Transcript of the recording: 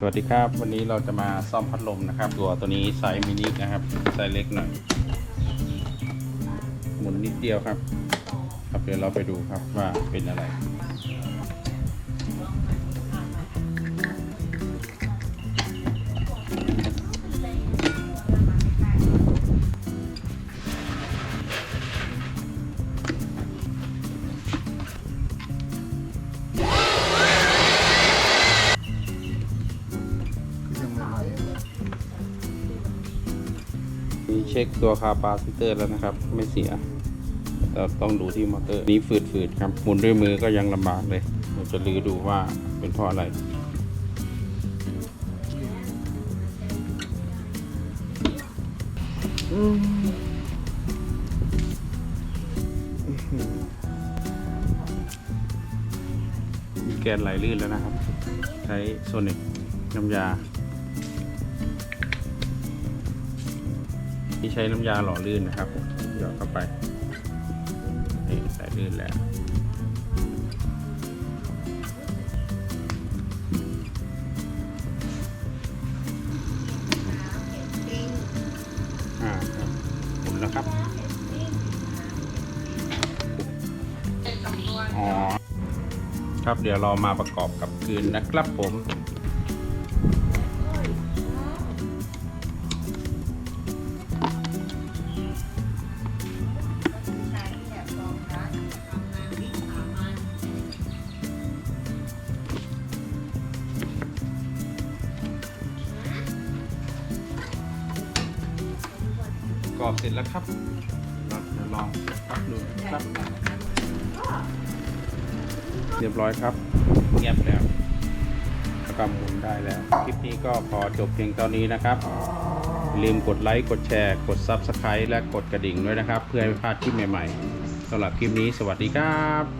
สวัสดีครับวันนี้เราจะมาซ่อมพัดลมนะครับ ตัวตัวนี้ไซส์มินินะครับไซส์เล็กหน่อยหมุนนิดเดียวครับครับเดี๋ยวเราไปดูครับว่าเป็นอะไร มีเช็คตัวคาปาซิเตอร์แล้วนะครับ ไม่เสียแต่ต้องดูที่มอเตอร์ นี้ฝืดๆครับหมุนด้วยมือก็ยังลำบากเลยเราจะลือดูว่าเป็นเพราะอะไรมีแกนไหลลื่นแล้วนะครับ ใช้โซนิกน้ำยา ที่ใช้น้ำยาหล่อลื่นนะครับหยอดเข้าไปนี่ไหลลื่นแล้วอ่าครับหมุนแล้วครับ อ๋อ ครับเดี๋ยวเรามาประกอบกับคืนนะครับผม กรอบเสร็จแล้วครับเราจะลองครับดูครับ เรียบร้อยครับ เงียบแล้วแล้วก็หมุนได้แล้ว คลิปนี้ก็พอจบเพียงเท่านี้นะครับอย่าลืมกดไลค์ กดแชร์ กด Subscribe และกดกระดิ่งด้วยนะครับ เพื่อไม่พลาดคลิปใหม่ๆสำหรับคลิปนี้สวัสดีครับ